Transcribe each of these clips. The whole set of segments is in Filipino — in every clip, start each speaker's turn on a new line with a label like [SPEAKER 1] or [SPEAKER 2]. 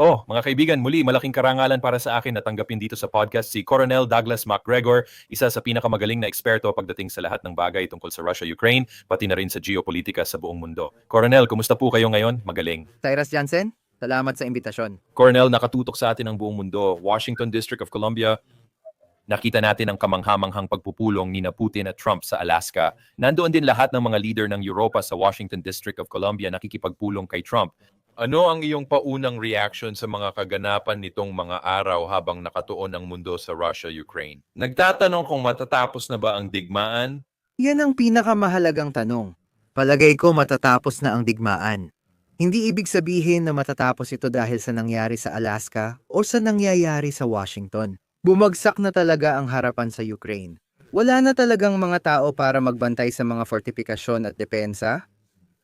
[SPEAKER 1] Oh, mga kaibigan, muli malaking karangalan para sa akin na tanggapin dito sa podcast si Colonel Douglas MacGregor, isa sa pinakamagaling na eksperto pagdating sa lahat ng bagay tungkol sa Russia-Ukraine, pati na rin sa geopolitika sa buong mundo. Colonel, kumusta po kayo ngayon? Magaling.
[SPEAKER 2] Cyrus Jansen, salamat sa imbitasyon.
[SPEAKER 1] Colonel, nakatutok sa atin ang buong mundo. Washington District of Columbia, nakita natin ang kamanghamanghang pagpupulong ni na Putin at Trump sa Alaska. Nandoon din lahat ng mga leader ng Europa sa Washington District of Columbia nakikipagpulong kay Trump. Ano ang iyong paunang reaction sa mga kaganapan nitong mga araw habang nakatuon ang mundo sa Russia-Ukraine? Nagtatanong kung matatapos na ba ang digmaan?
[SPEAKER 2] Yan ang pinakamahalagang tanong. Palagay ko matatapos na ang digmaan. Hindi ibig sabihin na matatapos ito dahil sa nangyari sa Alaska o sa nangyayari sa Washington. Bumagsak na talaga ang harapan sa Ukraine. Wala na talagang mga tao para magbantay sa mga fortifikasyon at depensa.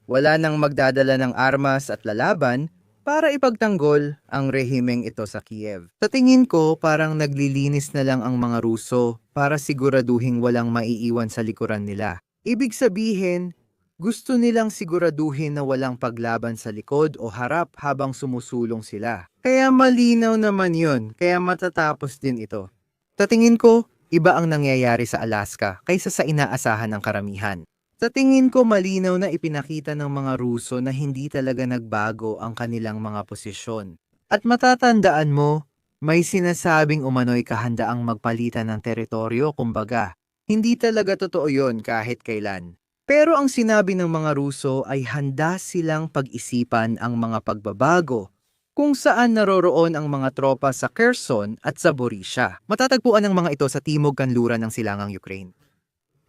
[SPEAKER 2] Wala nang magdadala ng armas at lalaban para ipagtanggol ang rehimeng ito sa Kiev. Sa tingin ko, parang naglilinis na lang ang mga Ruso para siguraduhin walang maiiwan sa likuran nila. Ibig sabihin, gusto nilang siguraduhin na walang paglaban sa likod o harap habang sumusulong sila. Kaya malinaw naman yun, kaya matatapos din ito. Sa tingin ko, iba ang nangyayari sa Alaska kaysa sa inaasahan ng karamihan. Sa tingin ko malinaw na ipinakita ng mga Ruso na hindi talaga nagbago ang kanilang mga posisyon. At matatandaan mo, may sinasabing umano'y kahandaang magpalitan ng teritoryo kumbaga. Hindi talaga totoo yon kahit kailan. Pero ang sinabi ng mga Ruso ay handa silang pag-isipan ang mga pagbabago kung saan naroroon ang mga tropa sa Kherson at sa Borisya. Matatagpuan ang mga ito sa timog kanluran ng silangang Ukraine.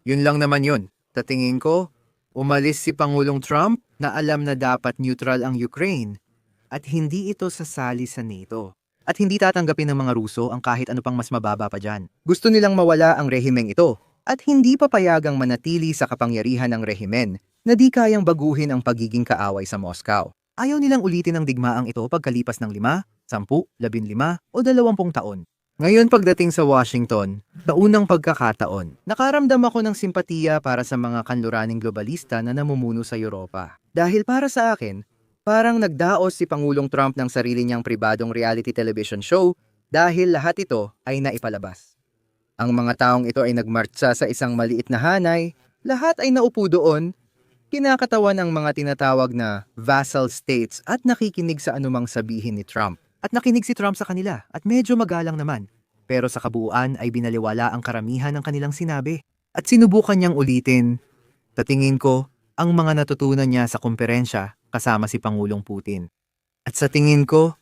[SPEAKER 2] Yun lang naman yun. Sa tingin ko, umalis si Pangulong Trump na alam na dapat neutral ang Ukraine at hindi ito sasali sa NATO. At hindi tatanggapin ng mga Ruso ang kahit ano pang mas mababa pa dyan. Gusto nilang mawala ang rehimeng ito at hindi papayagang manatili sa kapangyarihan ng rehimen na di kayang baguhin ang pagiging kaaway sa Moscow. Ayaw nilang ulitin ang digmaang ito pagkalipas ng 5, 10, 15 o 20 taon. Ngayon pagdating sa Washington, sa unang pagkakataon, nakaramdam ako ng simpatiya para sa mga kanluraning globalista na namumuno sa Europa. Dahil para sa akin, parang nagdaos si Pangulong Trump ng sarili niyang pribadong reality television show dahil lahat ito ay naipalabas. Ang mga taong ito ay nagmartsa sa isang maliit na hanay, lahat ay naupo doon, kinakatawan ang mga tinatawag na vassal states at nakikinig sa anumang sabihin ni Trump. At nakinig si Trump sa kanila at medyo magalang naman. Pero sa kabuuan ay binaliwala ang karamihan ng kanilang sinabi. At sinubukan niyang ulitin. Tatingin ko, ang mga natutunan niya sa komperensya kasama si Pangulong Putin. At sa tingin ko,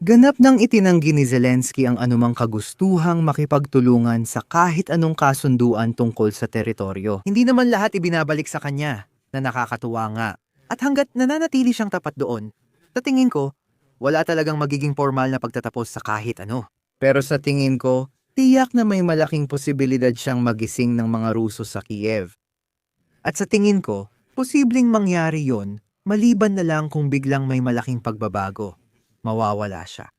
[SPEAKER 2] ganap nang itinanggi ni Zelensky ang anumang kagustuhang makipagtulungan sa kahit anong kasunduan tungkol sa teritoryo. Hindi naman lahat ibinabalik sa kanya na nakakatuwa nga. At hanggat nananatili siyang tapat doon, sa tingin ko, wala talagang magiging formal na pagtatapos sa kahit ano. Pero sa tingin ko, tiyak na may malaking posibilidad siyang magising ng mga Ruso sa Kiev. At sa tingin ko, posibleng mangyari yon maliban na lang kung biglang may malaking pagbabago. Mawawala siya.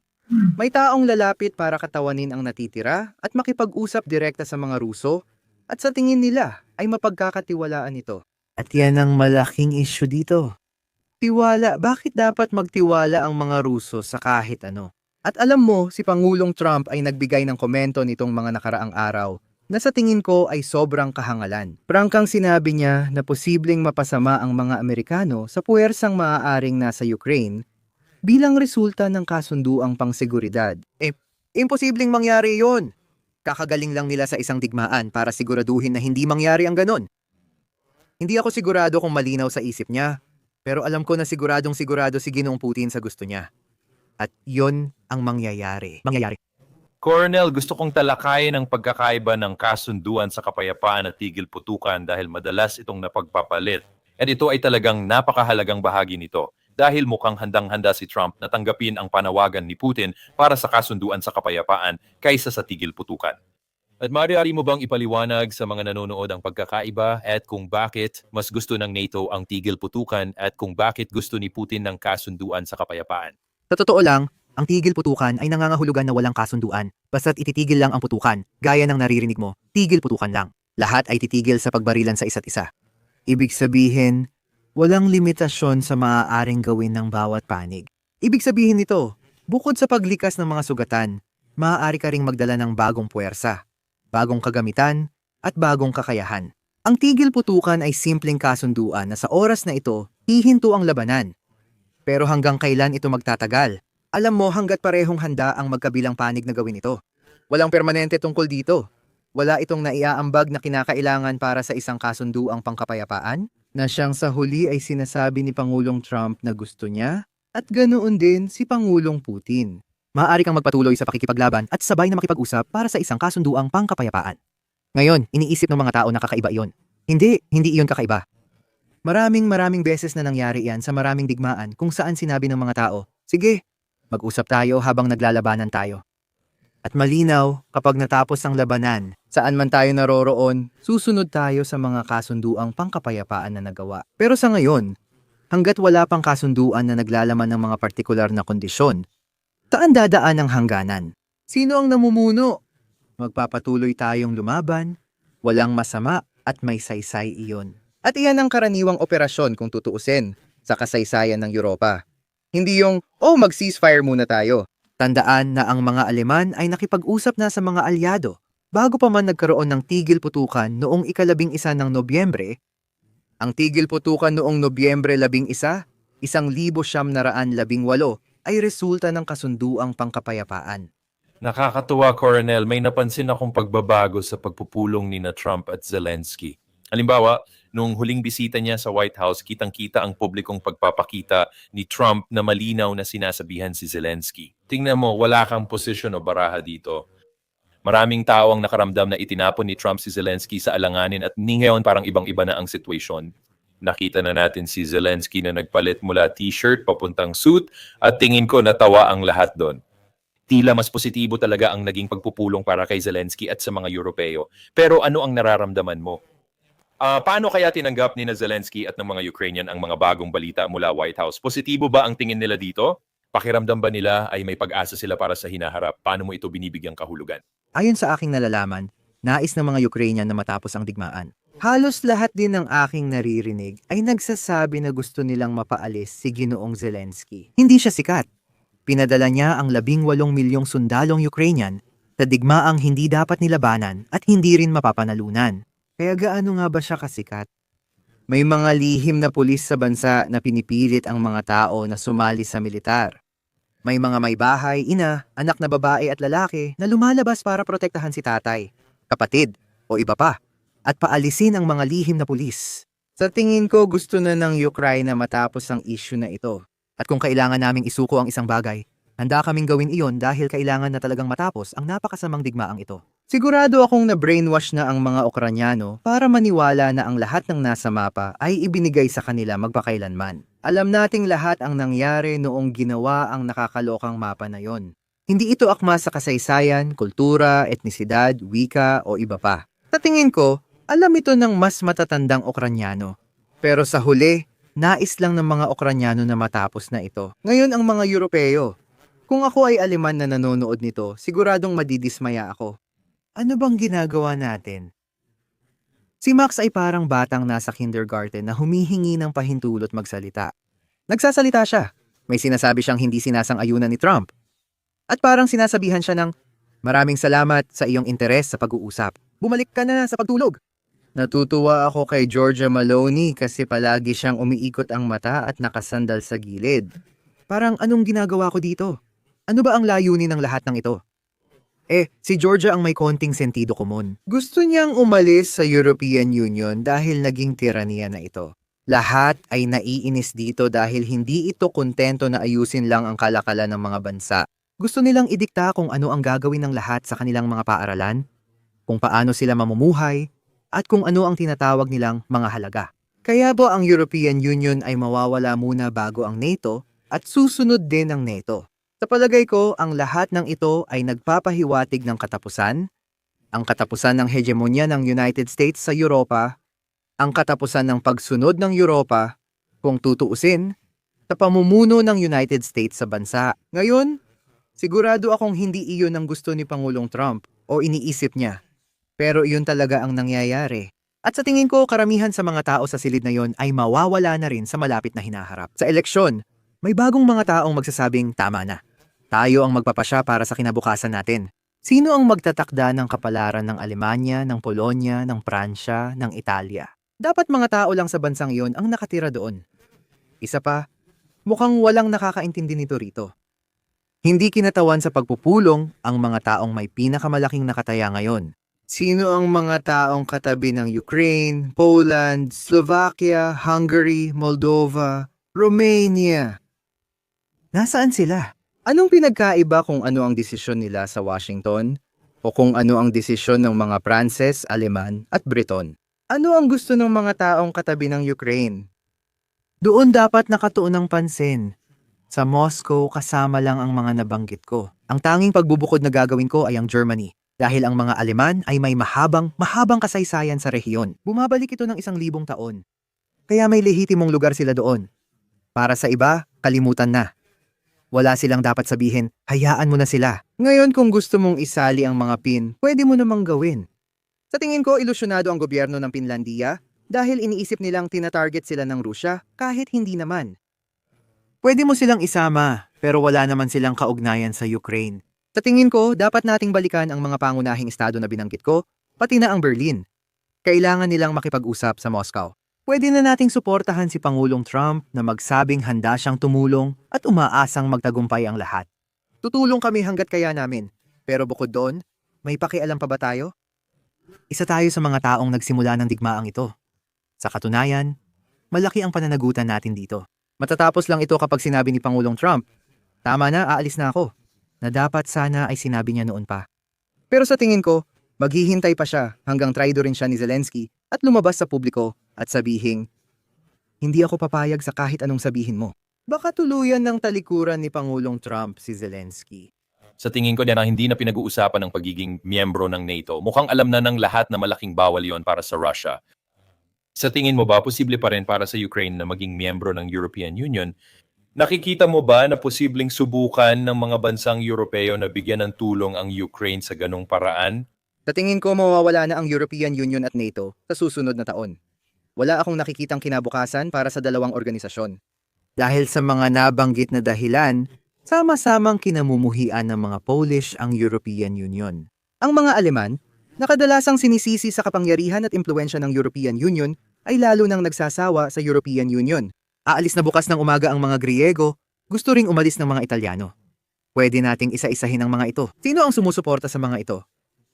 [SPEAKER 2] May taong lalapit para katawanin ang natitira at makipag-usap direkta sa mga Ruso at sa tingin nila ay mapagkakatiwalaan ito. At yan ang malaking issue dito. Tiwala, bakit dapat magtiwala ang mga Ruso sa kahit ano? At alam mo, si Pangulong Trump ay nagbigay ng komento nitong mga nakaraang araw na sa tingin ko ay sobrang kahangalan. Prangkang sinabi niya na posibleng mapasama ang mga Amerikano sa puwersang maaaring nasa Ukraine bilang resulta ng kasunduang pangseguridad. Eh, imposibleng mangyari yon. Kakagaling lang nila sa isang digmaan para siguraduhin na hindi mangyari ang ganon. Hindi ako sigurado kung malinaw sa isip niya, pero alam ko na siguradong sigurado si Ginoong Putin sa gusto niya. At yon ang mangyayari. Mangyayari.
[SPEAKER 1] Colonel, gusto kong talakayin ang pagkakaiba ng kasunduan sa kapayapaan at tigil putukan dahil madalas itong napagpapalit. At ito ay talagang napakahalagang bahagi nito dahil mukhang handang-handa si Trump na tanggapin ang panawagan ni Putin para sa kasunduan sa kapayapaan kaysa sa tigil putukan. At maaari mo bang ipaliwanag sa mga nanonood ang pagkakaiba at kung bakit mas gusto ng NATO ang tigil putukan at kung bakit gusto ni Putin ng kasunduan sa kapayapaan?
[SPEAKER 2] Sa totoo lang, ang tigil putukan ay nangangahulugan na walang kasunduan. Basta't ititigil lang ang putukan, gaya ng naririnig mo, tigil putukan lang. Lahat ay titigil sa pagbarilan sa isa't isa. Ibig sabihin, walang limitasyon sa maaaring gawin ng bawat panig. Ibig sabihin nito, Bukod sa paglikas ng mga sugatan, maaari ka ring magdala ng bagong puwersa, bagong kagamitan, at bagong kakayahan. Ang tigil putukan ay simpleng kasunduan na sa oras na ito, hihinto ang labanan. Pero hanggang kailan ito magtatagal? Alam mo hanggat parehong handa ang magkabilang panig na gawin ito. Walang permanente tungkol dito. Wala itong naiaambag na kinakailangan para sa isang kasunduang pangkapayapaan na siyang sa huli ay sinasabi ni Pangulong Trump na gusto niya at ganoon din si Pangulong Putin. Maaari kang magpatuloy sa pakikipaglaban at sabay na makipag-usap para sa isang kasunduang pangkapayapaan. Ngayon, iniisip ng mga tao na kakaiba iyon. Hindi, hindi iyon kakaiba. Maraming maraming beses na nangyari yan sa maraming digmaan kung saan sinabi ng mga tao, Sige, mag-usap tayo habang naglalabanan tayo. At malinaw, kapag natapos ang labanan, saan man tayo naroroon, susunod tayo sa mga kasunduang pangkapayapaan na nagawa. Pero sa ngayon, hanggat wala pang kasunduan na naglalaman ng mga partikular na kondisyon, taan dadaan ang hangganan. Sino ang namumuno? Magpapatuloy tayong lumaban, walang masama at may saysay iyon. At iyan ang karaniwang operasyon kung tutuusin sa kasaysayan ng Europa. Hindi yung, oh mag-ceasefire muna tayo. Tandaan na ang mga Aleman ay nakipag-usap na sa mga alyado bago pa man nagkaroon ng tigil putukan noong ikalabing isa ng Nobyembre. Ang tigil putukan noong Nobyembre labing isa, isang libo siyam na raan labing walo, ay resulta ng kasunduang pangkapayapaan.
[SPEAKER 1] Nakakatuwa, Coronel, may napansin akong pagbabago sa pagpupulong ni na Trump at Zelensky. Halimbawa, nung huling bisita niya sa White House, kitang-kita ang publikong pagpapakita ni Trump na malinaw na sinasabihan si Zelensky. Tingnan mo, wala kang posisyon o baraha dito. Maraming tao ang nakaramdam na itinapon ni Trump si Zelensky sa alanganin at ngayon parang ibang-iba na ang sitwasyon. Nakita na natin si Zelensky na nagpalit mula t-shirt papuntang suit at tingin ko natawa ang lahat doon. Tila mas positibo talaga ang naging pagpupulong para kay Zelensky at sa mga Europeo. Pero ano ang nararamdaman mo? Ah, paano kaya tinanggap ni na Zelensky at ng mga Ukrainian ang mga bagong balita mula White House? Positibo ba ang tingin nila dito? Pakiramdam ba nila ay may pag-asa sila para sa hinaharap? Paano mo ito binibigyang kahulugan?
[SPEAKER 2] Ayon sa aking nalalaman, nais ng mga Ukrainian na matapos ang digmaan. Halos lahat din ng aking naririnig ay nagsasabi na gusto nilang mapaalis si Ginoong Zelensky. Hindi siya sikat. Pinadala niya ang labing walong milyong sundalong Ukrainian sa digmaang hindi dapat nilabanan at hindi rin mapapanalunan. Kaya gaano nga ba siya kasikat? May mga lihim na pulis sa bansa na pinipilit ang mga tao na sumali sa militar. May mga may bahay, ina, anak na babae at lalaki na lumalabas para protektahan si tatay, kapatid, o iba pa, at paalisin ang mga lihim na pulis. Sa tingin ko gusto na ng Ukraine na matapos ang issue na ito. At kung kailangan naming isuko ang isang bagay, handa kaming gawin iyon dahil kailangan na talagang matapos ang napakasamang digmaang ito. Sigurado akong na-brainwash na ang mga Ukranyano para maniwala na ang lahat ng nasa mapa ay ibinigay sa kanila magpakailanman. Alam nating lahat ang nangyari noong ginawa ang nakakalokang mapa na yon. Hindi ito akma sa kasaysayan, kultura, etnisidad, wika o iba pa. Sa tingin ko, alam ito ng mas matatandang Ukranyano. Pero sa huli, nais lang ng mga Ukranyano na matapos na ito. Ngayon ang mga Europeo. Kung ako ay aliman na nanonood nito, siguradong madidismaya ako. Ano bang ginagawa natin? Si Max ay parang batang nasa kindergarten na humihingi ng pahintulot magsalita. Nagsasalita siya. May sinasabi siyang hindi sinasang-ayunan ni Trump. At parang sinasabihan siya ng, Maraming salamat sa iyong interes sa pag-uusap. Bumalik ka na sa pagtulog. Natutuwa ako kay Georgia Maloney kasi palagi siyang umiikot ang mata at nakasandal sa gilid. Parang anong ginagawa ko dito? Ano ba ang layunin ng lahat ng ito? Eh, si Georgia ang may konting sentido komon. Gusto niyang umalis sa European Union dahil naging tiraniya na ito. Lahat ay naiinis dito dahil hindi ito kontento na ayusin lang ang kalakalan ng mga bansa. Gusto nilang idikta kung ano ang gagawin ng lahat sa kanilang mga paaralan, kung paano sila mamumuhay, at kung ano ang tinatawag nilang mga halaga. Kaya po ang European Union ay mawawala muna bago ang NATO at susunod din ang NATO. Sa palagay ko, ang lahat ng ito ay nagpapahiwatig ng katapusan, ang katapusan ng hegemonya ng United States sa Europa, ang katapusan ng pagsunod ng Europa, kung tutuusin, sa pamumuno ng United States sa bansa. Ngayon, sigurado akong hindi iyon ang gusto ni Pangulong Trump o iniisip niya. Pero iyon talaga ang nangyayari. At sa tingin ko, karamihan sa mga tao sa silid na yon ay mawawala na rin sa malapit na hinaharap. Sa eleksyon, may bagong mga taong magsasabing tama na. Tayo ang magpapasya para sa kinabukasan natin. Sino ang magtatakda ng kapalaran ng Alemanya, ng Polonya, ng Pransya, ng Italia? Dapat mga tao lang sa bansang iyon ang nakatira doon. Isa pa, mukhang walang nakakaintindi nito rito. Hindi kinatawan sa pagpupulong ang mga taong may pinakamalaking nakataya ngayon. Sino ang mga taong katabi ng Ukraine, Poland, Slovakia, Hungary, Moldova, Romania? Nasaan sila? Anong pinagkaiba kung ano ang desisyon nila sa Washington? O kung ano ang desisyon ng mga Pranses, Aleman at Briton? Ano ang gusto ng mga taong katabi ng Ukraine? Doon dapat nakatuon ang pansin. Sa Moscow, kasama lang ang mga nabanggit ko. Ang tanging pagbubukod na gagawin ko ay ang Germany. Dahil ang mga Aleman ay may mahabang, mahabang kasaysayan sa rehiyon. Bumabalik ito ng isang libong taon. Kaya may lehitimong lugar sila doon. Para sa iba, kalimutan na. Wala silang dapat sabihin, hayaan mo na sila. Ngayon kung gusto mong isali ang mga pin, pwede mo namang gawin. Sa tingin ko, ilusyonado ang gobyerno ng Pinlandia dahil iniisip nilang tinatarget sila ng Rusya kahit hindi naman. Pwede mo silang isama, pero wala naman silang kaugnayan sa Ukraine. Sa tingin ko, dapat nating balikan ang mga pangunahing estado na binanggit ko, pati na ang Berlin. Kailangan nilang makipag-usap sa Moscow. Pwede na nating suportahan si Pangulong Trump na magsabing handa siyang tumulong at umaasang magtagumpay ang lahat. Tutulong kami hanggat kaya namin. Pero bukod doon, may pakialam pa ba tayo? Isa tayo sa mga taong nagsimula ng digmaang ito. Sa katunayan, malaki ang pananagutan natin dito. Matatapos lang ito kapag sinabi ni Pangulong Trump, tama na, aalis na ako, na dapat sana ay sinabi niya noon pa. Pero sa tingin ko, maghihintay pa siya hanggang traidorin siya ni Zelensky at lumabas sa publiko at sabihing, hindi ako papayag sa kahit anong sabihin mo. Baka tuluyan ng talikuran ni Pangulong Trump si Zelensky.
[SPEAKER 1] Sa tingin ko na hindi na pinag-uusapan ng pagiging miyembro ng NATO. Mukhang alam na ng lahat na malaking bawal yon para sa Russia. Sa tingin mo ba, posible pa rin para sa Ukraine na maging miyembro ng European Union? Nakikita mo ba na posibleng subukan ng mga bansang Europeo na bigyan ng tulong ang Ukraine sa ganong paraan?
[SPEAKER 2] Sa tingin ko mawawala na ang European Union at NATO sa susunod na taon. Wala akong nakikitang kinabukasan para sa dalawang organisasyon. Dahil sa mga nabanggit na dahilan, sama-samang kinamumuhian ng mga Polish ang European Union. Ang mga Aleman, na kadalasang sinisisi sa kapangyarihan at impluensya ng European Union, ay lalo nang nagsasawa sa European Union. Aalis na bukas ng umaga ang mga Griego, gusto ring umalis ng mga Italyano. Pwede nating isa-isahin ang mga ito. Sino ang sumusuporta sa mga ito?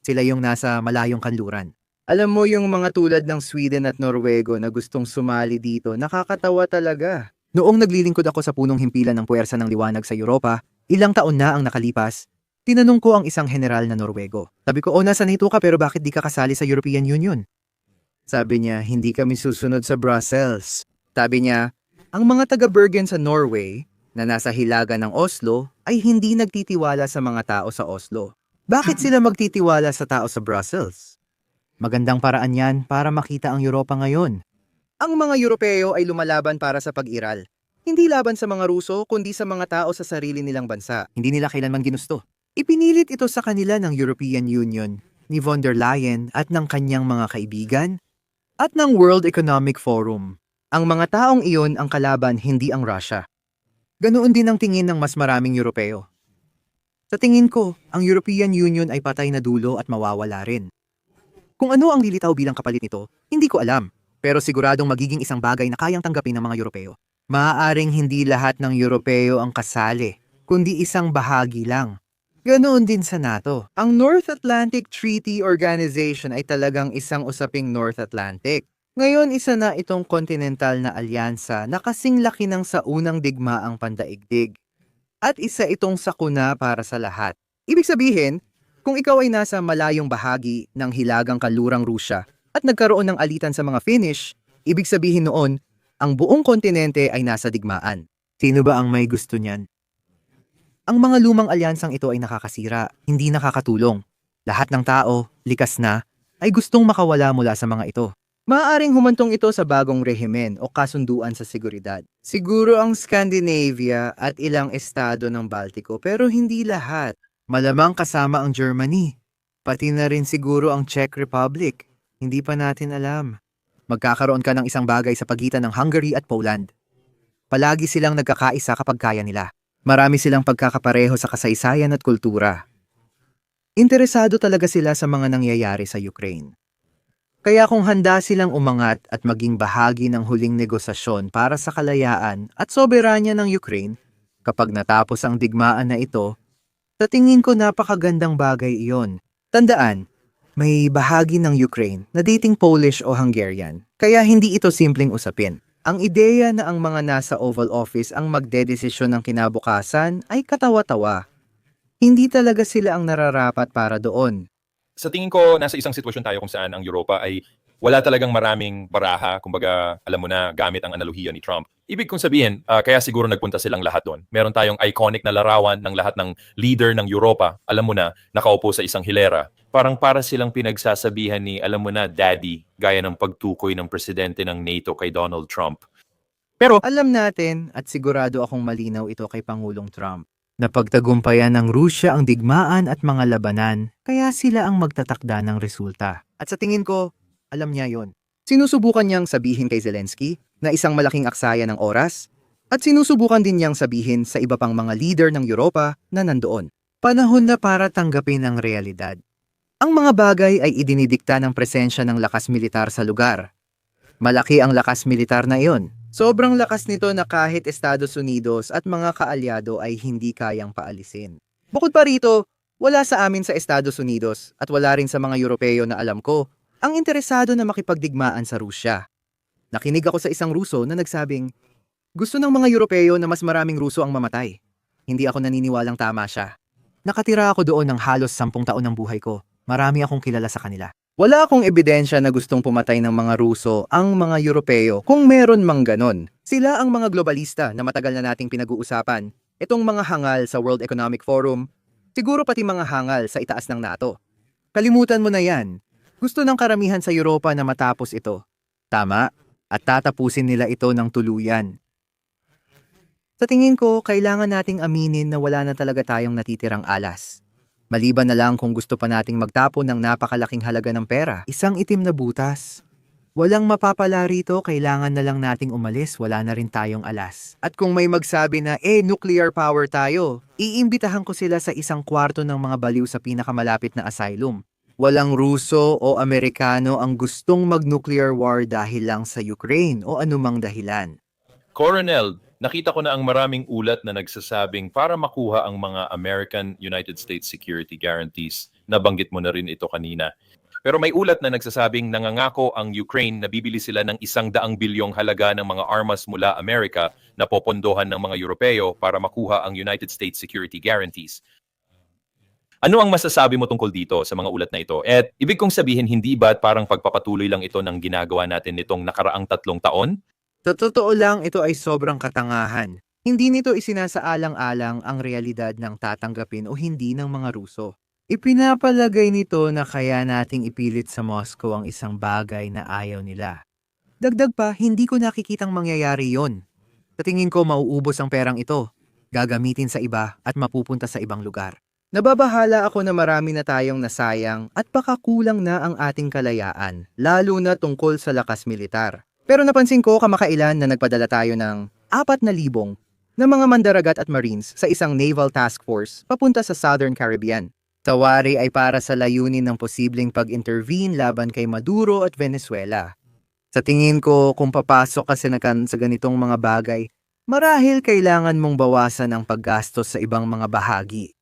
[SPEAKER 2] Sila yung nasa malayong kanluran. Alam mo yung mga tulad ng Sweden at Norwego na gustong sumali dito, nakakatawa talaga. Noong naglilingkod ako sa punong himpilan ng puwersa ng liwanag sa Europa, ilang taon na ang nakalipas, tinanong ko ang isang general na Norwego. Sabi ko, oh nasa NATO ka pero bakit di ka kasali sa European Union? Sabi niya, hindi kami susunod sa Brussels. Sabi niya, ang mga taga-Bergen sa Norway na nasa hilaga ng Oslo ay hindi nagtitiwala sa mga tao sa Oslo. Bakit sila magtitiwala sa tao sa Brussels? Magandang paraan yan para makita ang Europa ngayon. Ang mga Europeo ay lumalaban para sa pag-iral. Hindi laban sa mga Ruso, kundi sa mga tao sa sarili nilang bansa. Hindi nila kailanman ginusto. Ipinilit ito sa kanila ng European Union, ni von der Leyen at ng kanyang mga kaibigan, at ng World Economic Forum. Ang mga taong iyon ang kalaban, hindi ang Russia. Ganoon din ang tingin ng mas maraming Europeo. Sa tingin ko, ang European Union ay patay na dulo at mawawala rin. Kung ano ang lilitaw bilang kapalit nito, hindi ko alam. Pero siguradong magiging isang bagay na kayang tanggapin ng mga Europeo. Maaaring hindi lahat ng Europeo ang kasali, kundi isang bahagi lang. Ganoon din sa NATO. Ang North Atlantic Treaty Organization ay talagang isang usaping North Atlantic. Ngayon, isa na itong kontinental na alyansa na kasing laki ng sa unang digmaang pandaigdig. At isa itong sakuna para sa lahat. Ibig sabihin, kung ikaw ay nasa malayong bahagi ng hilagang kalurang Rusya at nagkaroon ng alitan sa mga Finnish, ibig sabihin noon, ang buong kontinente ay nasa digmaan. Sino ba ang may gusto niyan? Ang mga lumang alyansang ito ay nakakasira, hindi nakakatulong. Lahat ng tao, likas na, ay gustong makawala mula sa mga ito. Maaaring humantong ito sa bagong rehimen o kasunduan sa seguridad. Siguro ang Scandinavia at ilang estado ng Baltiko pero hindi lahat. Malamang kasama ang Germany. Pati na rin siguro ang Czech Republic. Hindi pa natin alam. Magkakaroon ka ng isang bagay sa pagitan ng Hungary at Poland. Palagi silang nagkakaisa kapag kaya nila. Marami silang pagkakapareho sa kasaysayan at kultura. Interesado talaga sila sa mga nangyayari sa Ukraine. Kaya kung handa silang umangat at maging bahagi ng huling negosasyon para sa kalayaan at soberanya ng Ukraine, kapag natapos ang digmaan na ito, sa tingin ko napakagandang bagay iyon. Tandaan, may bahagi ng Ukraine na dating Polish o Hungarian, kaya hindi ito simpleng usapin. Ang ideya na ang mga nasa Oval Office ang magdedesisyon ng kinabukasan ay katawa-tawa. Hindi talaga sila ang nararapat para doon.
[SPEAKER 1] Sa tingin ko, nasa isang sitwasyon tayo kung saan ang Europa ay wala talagang maraming baraha, kumbaga, alam mo na, gamit ang analohiya ni Trump. Ibig kong sabihin, ah, kaya siguro nagpunta silang lahat doon. Meron tayong iconic na larawan ng lahat ng leader ng Europa, alam mo na, nakaupo sa isang hilera. Parang para silang pinagsasabihan ni, alam mo na, daddy, gaya ng pagtukoy ng presidente ng NATO kay Donald Trump.
[SPEAKER 2] Pero alam natin at sigurado akong malinaw ito kay Pangulong Trump. Napagtagumpayan ng Rusya ang digmaan at mga labanan, kaya sila ang magtatakda ng resulta. At sa tingin ko, alam niya yon. Sinusubukan niyang sabihin kay Zelensky na isang malaking aksaya ng oras, at sinusubukan din niyang sabihin sa iba pang mga leader ng Europa na nandoon. Panahon na para tanggapin ang realidad. Ang mga bagay ay idinidikta ng presensya ng lakas militar sa lugar. Malaki ang lakas militar na iyon. Sobrang lakas nito na kahit Estados Unidos at mga kaalyado ay hindi kayang paalisin. Bukod pa rito, wala sa amin sa Estados Unidos at wala rin sa mga Europeo na alam ko ang interesado na makipagdigmaan sa Rusya. Nakinig ako sa isang Ruso na nagsabing, gusto ng mga Europeo na mas maraming Ruso ang mamatay. Hindi ako naniniwalang tama siya. Nakatira ako doon ng halos sampung taon ng buhay ko. Marami akong kilala sa kanila. Wala akong ebidensya na gustong pumatay ng mga Ruso ang mga Europeo kung meron mang ganon. Sila ang mga globalista na matagal na nating pinag-uusapan. Itong mga hangal sa World Economic Forum, siguro pati mga hangal sa itaas ng NATO. Kalimutan mo na yan. Gusto ng karamihan sa Europa na matapos ito. Tama, at tatapusin nila ito ng tuluyan. Sa tingin ko, kailangan nating aminin na wala na talaga tayong natitirang alas. Maliban na lang kung gusto pa nating magtapon ng napakalaking halaga ng pera, isang itim na butas. Walang mapapala rito, kailangan na lang nating umalis, wala na rin tayong alas. At kung may magsabi na, eh, nuclear power tayo, iimbitahan ko sila sa isang kwarto ng mga baliw sa pinakamalapit na asylum. Walang Ruso o Amerikano ang gustong mag-nuclear war dahil lang sa Ukraine o anumang dahilan.
[SPEAKER 1] Coronel, nakita ko na ang maraming ulat na nagsasabing para makuha ang mga American United States security guarantees. Nabanggit mo na rin ito kanina. Pero may ulat na nagsasabing nangangako ang Ukraine na bibili sila ng isang daang bilyong halaga ng mga armas mula Amerika na popondohan ng mga Europeo para makuha ang United States security guarantees. Ano ang masasabi mo tungkol dito sa mga ulat na ito? At ibig kong sabihin, hindi ba parang pagpapatuloy lang ito ng ginagawa natin nitong nakaraang tatlong taon?
[SPEAKER 2] Sa totoo lang, ito ay sobrang katangahan. Hindi nito isinasaalang-alang ang realidad ng tatanggapin o hindi ng mga Ruso. Ipinapalagay nito na kaya nating ipilit sa Moscow ang isang bagay na ayaw nila. Dagdag pa, hindi ko nakikitang mangyayari yon. Sa tingin ko mauubos ang perang ito, gagamitin sa iba at mapupunta sa ibang lugar. Nababahala ako na marami na tayong nasayang at baka kulang na ang ating kalayaan, lalo na tungkol sa lakas militar. Pero napansin ko kamakailan na nagpadala tayo ng apat na libong na mga mandaragat at marines sa isang naval task force papunta sa Southern Caribbean. Tawari ay para sa layunin ng posibleng pag-intervene laban kay Maduro at Venezuela. Sa tingin ko, kung papasok ka sa nakan- sa ganitong mga bagay, marahil kailangan mong bawasan ang paggastos sa ibang mga bahagi.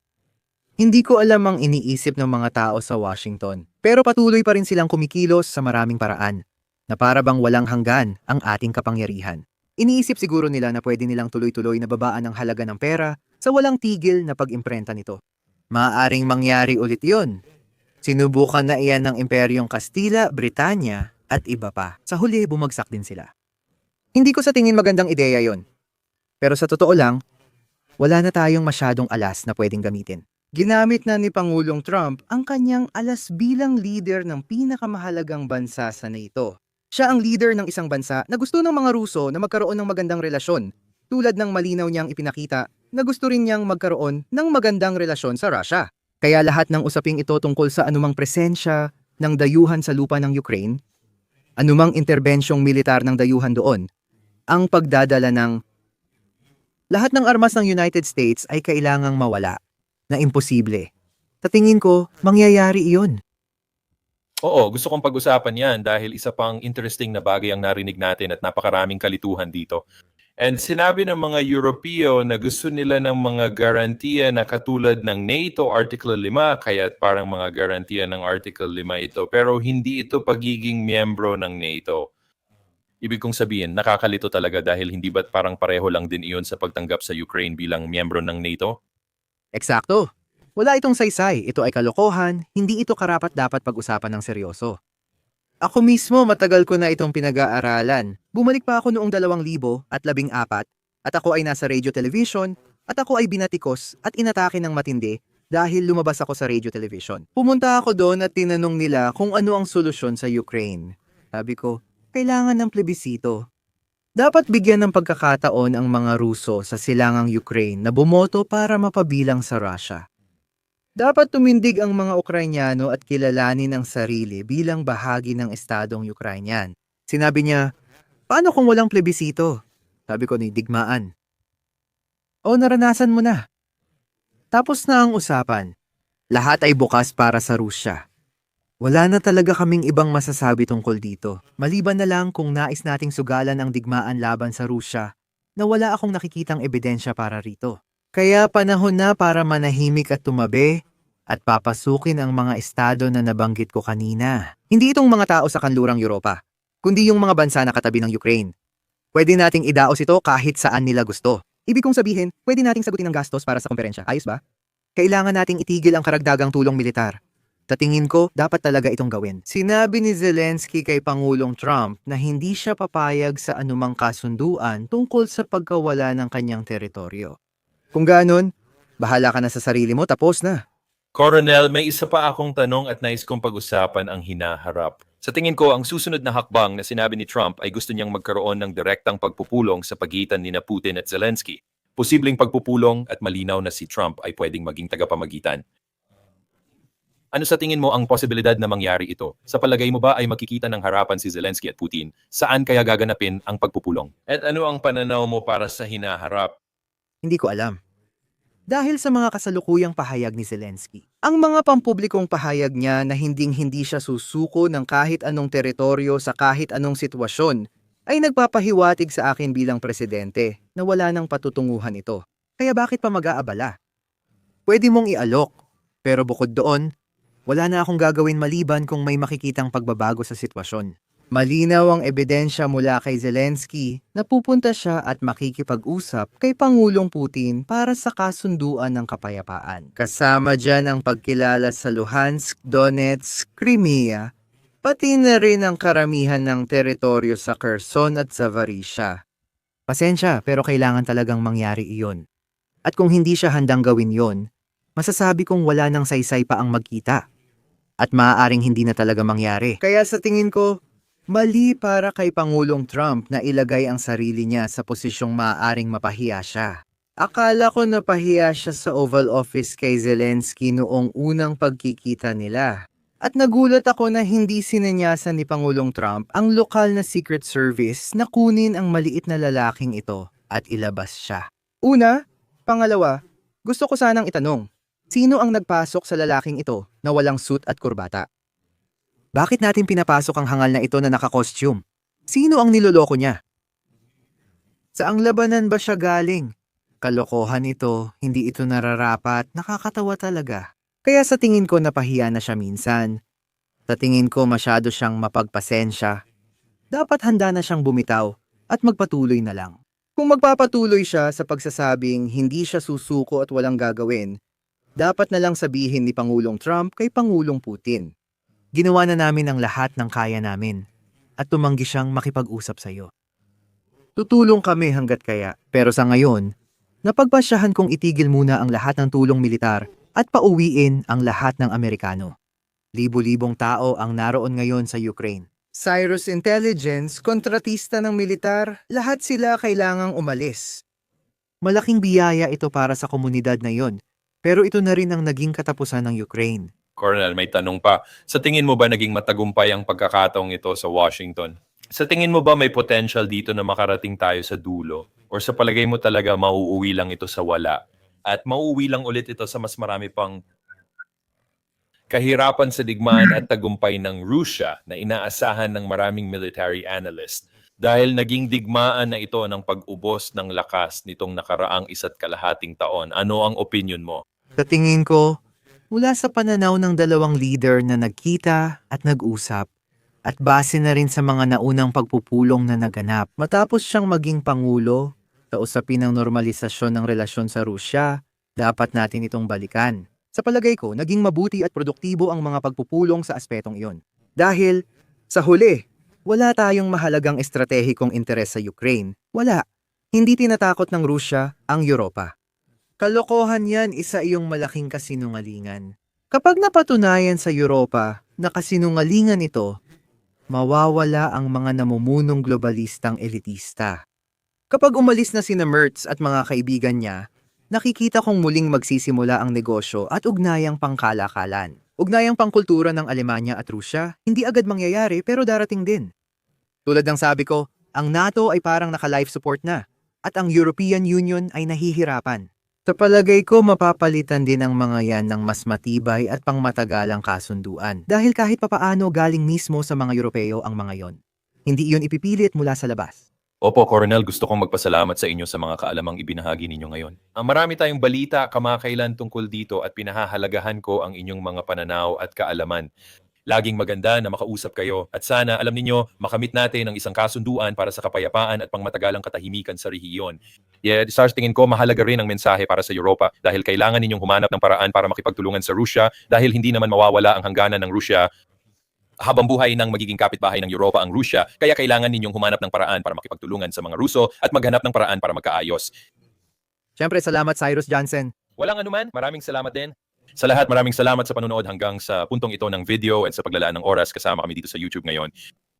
[SPEAKER 2] Hindi ko alam ang iniisip ng mga tao sa Washington, pero patuloy pa rin silang kumikilos sa maraming paraan, na para bang walang hanggan ang ating kapangyarihan. Iniisip siguro nila na pwede nilang tuloy-tuloy na babaan ang halaga ng pera sa walang tigil na pag-imprenta nito. Maaaring mangyari ulit yon. Sinubukan na iyan ng Imperyong Kastila, Britanya, at iba pa. Sa huli, bumagsak din sila. Hindi ko sa tingin magandang ideya yon. Pero sa totoo lang, wala na tayong masyadong alas na pwedeng gamitin. Ginamit na ni Pangulong Trump ang kanyang alas bilang leader ng pinakamahalagang bansa sa NATO. Siya ang leader ng isang bansa na gusto ng mga Ruso na magkaroon ng magandang relasyon, tulad ng malinaw niyang ipinakita na gusto rin niyang magkaroon ng magandang relasyon sa Russia. Kaya lahat ng usaping ito tungkol sa anumang presensya ng dayuhan sa lupa ng Ukraine, anumang interbensyong militar ng dayuhan doon, ang pagdadala ng Lahat ng armas ng United States ay kailangang mawala. Na imposible. Sa tingin ko, mangyayari iyon.
[SPEAKER 1] Oo, gusto kong pag-usapan yan dahil isa pang interesting na bagay ang narinig natin at napakaraming kalituhan dito. And sinabi ng mga Europeo na gusto nila ng mga garantiya na katulad ng NATO Article 5, kaya parang mga garantiya ng Article 5 ito. Pero hindi ito pagiging miyembro ng NATO. Ibig kong sabihin, nakakalito talaga dahil hindi ba't parang pareho lang din iyon sa pagtanggap sa Ukraine bilang miyembro ng NATO?
[SPEAKER 2] Eksakto. Wala itong saysay, ito ay kalokohan, hindi ito karapat dapat pag-usapan ng seryoso. Ako mismo matagal ko na itong pinag-aaralan. Bumalik pa ako noong 2000 at labing apat at ako ay nasa radio television at ako ay binatikos at inatake ng matindi dahil lumabas ako sa radio television. Pumunta ako doon at tinanong nila kung ano ang solusyon sa Ukraine. Sabi ko, kailangan ng plebisito. Dapat bigyan ng pagkakataon ang mga Ruso sa silangang Ukraine na bumoto para mapabilang sa Russia. Dapat tumindig ang mga Ukrainyano at kilalanin ang sarili bilang bahagi ng estadong Ukrainian. Sinabi niya, paano kung walang plebisito? Sabi ko ni digmaan. O naranasan mo na. Tapos na ang usapan. Lahat ay bukas para sa Rusya. Wala na talaga kaming ibang masasabi tungkol dito. Maliban na lang kung nais nating sugalan ang digmaan laban sa Rusya na wala akong nakikitang ebidensya para rito. Kaya panahon na para manahimik at tumabi at papasukin ang mga estado na nabanggit ko kanina. Hindi itong mga tao sa kanlurang Europa, kundi yung mga bansa na katabi ng Ukraine. Pwede nating idaos ito kahit saan nila gusto. Ibig kong sabihin, pwede nating sagutin ang gastos para sa komperensya. Ayos ba? Kailangan nating itigil ang karagdagang tulong militar. Sa tingin ko, dapat talaga itong gawin. Sinabi ni Zelensky kay Pangulong Trump na hindi siya papayag sa anumang kasunduan tungkol sa pagkawala ng kanyang teritoryo. Kung ganon, bahala ka na sa sarili mo, tapos na.
[SPEAKER 1] Coronel, may isa pa akong tanong at nais kong pag-usapan ang hinaharap. Sa tingin ko, ang susunod na hakbang na sinabi ni Trump ay gusto niyang magkaroon ng direktang pagpupulong sa pagitan ni na Putin at Zelensky. Posibleng pagpupulong at malinaw na si Trump ay pwedeng maging tagapamagitan. Ano sa tingin mo ang posibilidad na mangyari ito? Sa palagay mo ba ay makikita ng harapan si Zelensky at Putin? Saan kaya gaganapin ang pagpupulong? At ano ang pananaw mo para sa hinaharap?
[SPEAKER 2] Hindi ko alam. Dahil sa mga kasalukuyang pahayag ni Zelensky. Ang mga pampublikong pahayag niya na hinding-hindi siya susuko ng kahit anong teritoryo sa kahit anong sitwasyon ay nagpapahiwatig sa akin bilang presidente na wala nang patutunguhan ito. Kaya bakit pa mag-aabala? Pwede mong ialok, pero bukod doon, wala na akong gagawin maliban kung may makikitang pagbabago sa sitwasyon. Malinaw ang ebidensya mula kay Zelensky na pupunta siya at makikipag-usap kay Pangulong Putin para sa kasunduan ng kapayapaan. Kasama dyan ang pagkilala sa Luhansk, Donetsk, Crimea, pati na rin ang karamihan ng teritoryo sa Kherson at Zaporizhia. Pasensya, pero kailangan talagang mangyari iyon. At kung hindi siya handang gawin yon, masasabi kong wala nang saysay pa ang magkita. At maaaring hindi na talaga mangyari. Kaya sa tingin ko, Mali para kay Pangulong Trump na ilagay ang sarili niya sa posisyong maaaring mapahiya siya. Akala ko napahiya siya sa Oval Office kay Zelensky noong unang pagkikita nila. At nagulat ako na hindi sinanyasan ni Pangulong Trump ang lokal na Secret Service na kunin ang maliit na lalaking ito at ilabas siya. Una, pangalawa, gusto ko sanang itanong, sino ang nagpasok sa lalaking ito na walang suit at kurbata? Bakit natin pinapasok ang hangal na ito na nakakostume? Sino ang niloloko niya? Saang labanan ba siya galing? Kalokohan ito, hindi ito nararapat, nakakatawa talaga. Kaya sa tingin ko napahiya na siya minsan. Sa tingin ko masyado siyang mapagpasensya. Dapat handa na siyang bumitaw at magpatuloy na lang. Kung magpapatuloy siya sa pagsasabing hindi siya susuko at walang gagawin, dapat na lang sabihin ni Pangulong Trump kay Pangulong Putin. Ginawa na namin ang lahat ng kaya namin at tumanggi siyang makipag-usap sa iyo. Tutulong kami hanggat kaya, pero sa ngayon, napagpasyahan kong itigil muna ang lahat ng tulong militar at pauwiin ang lahat ng Amerikano. Libo-libong tao ang naroon ngayon sa Ukraine. Cyrus Intelligence, kontratista ng militar, lahat sila kailangang umalis. Malaking biyaya ito para sa komunidad na yon, pero ito na rin ang naging katapusan ng Ukraine.
[SPEAKER 1] Colonel, may tanong pa. Sa tingin mo ba naging matagumpay ang pagkakataong ito sa Washington? Sa tingin mo ba may potential dito na makarating tayo sa dulo? Or sa palagay mo talaga mauuwi lang ito sa wala? At mauuwi lang ulit ito sa mas marami pang kahirapan sa digmaan at tagumpay ng Russia na inaasahan ng maraming military analyst dahil naging digmaan na ito ng pag-ubos ng lakas nitong nakaraang isa't kalahating taon. Ano ang opinion mo?
[SPEAKER 2] Sa tingin ko, mula sa pananaw ng dalawang leader na nagkita at nag-usap, at base na rin sa mga naunang pagpupulong na naganap, matapos siyang maging pangulo sa usapin ng normalisasyon ng relasyon sa Rusya, dapat natin itong balikan. Sa palagay ko, naging mabuti at produktibo ang mga pagpupulong sa aspetong iyon. Dahil, sa huli, wala tayong mahalagang estratehikong interes sa Ukraine. Wala. Hindi tinatakot ng Rusya ang Europa. Kalokohan yan, isa iyong malaking kasinungalingan. Kapag napatunayan sa Europa na kasinungalingan ito, mawawala ang mga namumunong globalistang elitista. Kapag umalis na sina Mertz at mga kaibigan niya, nakikita kong muling magsisimula ang negosyo at ugnayang pangkalakalan. Ugnayang pangkultura ng Alemanya at Rusya, hindi agad mangyayari pero darating din. Tulad ng sabi ko, ang NATO ay parang naka-life support na at ang European Union ay nahihirapan. Sa palagay ko, mapapalitan din ang mga yan ng mas matibay at pangmatagalang kasunduan dahil kahit papaano galing mismo sa mga Europeo ang mga yon. Hindi iyon ipipilit mula sa labas.
[SPEAKER 1] Opo, Coronel, gusto kong magpasalamat sa inyo sa mga kaalamang ibinahagi ninyo ngayon. Ang marami tayong balita kamakailan tungkol dito at pinahahalagahan ko ang inyong mga pananaw at kaalaman. Laging maganda na makausap kayo at sana alam ninyo makamit natin ang isang kasunduan para sa kapayapaan at pangmatagalang katahimikan sa rehiyon. Yeah, sa tingin ko mahalaga rin ang mensahe para sa Europa dahil kailangan ninyong humanap ng paraan para makipagtulungan sa Rusya dahil hindi naman mawawala ang hangganan ng Rusya habang buhay ng magiging kapitbahay ng Europa ang Rusya, kaya kailangan ninyong humanap ng paraan para makipagtulungan sa mga Ruso at maghanap ng paraan para magkaayos.
[SPEAKER 2] Siyempre, salamat Cyrus Johnson.
[SPEAKER 1] Walang anuman, maraming salamat din. Sa lahat, maraming salamat sa panonood hanggang sa puntong ito ng video at sa paglalaan ng oras kasama kami dito sa YouTube ngayon.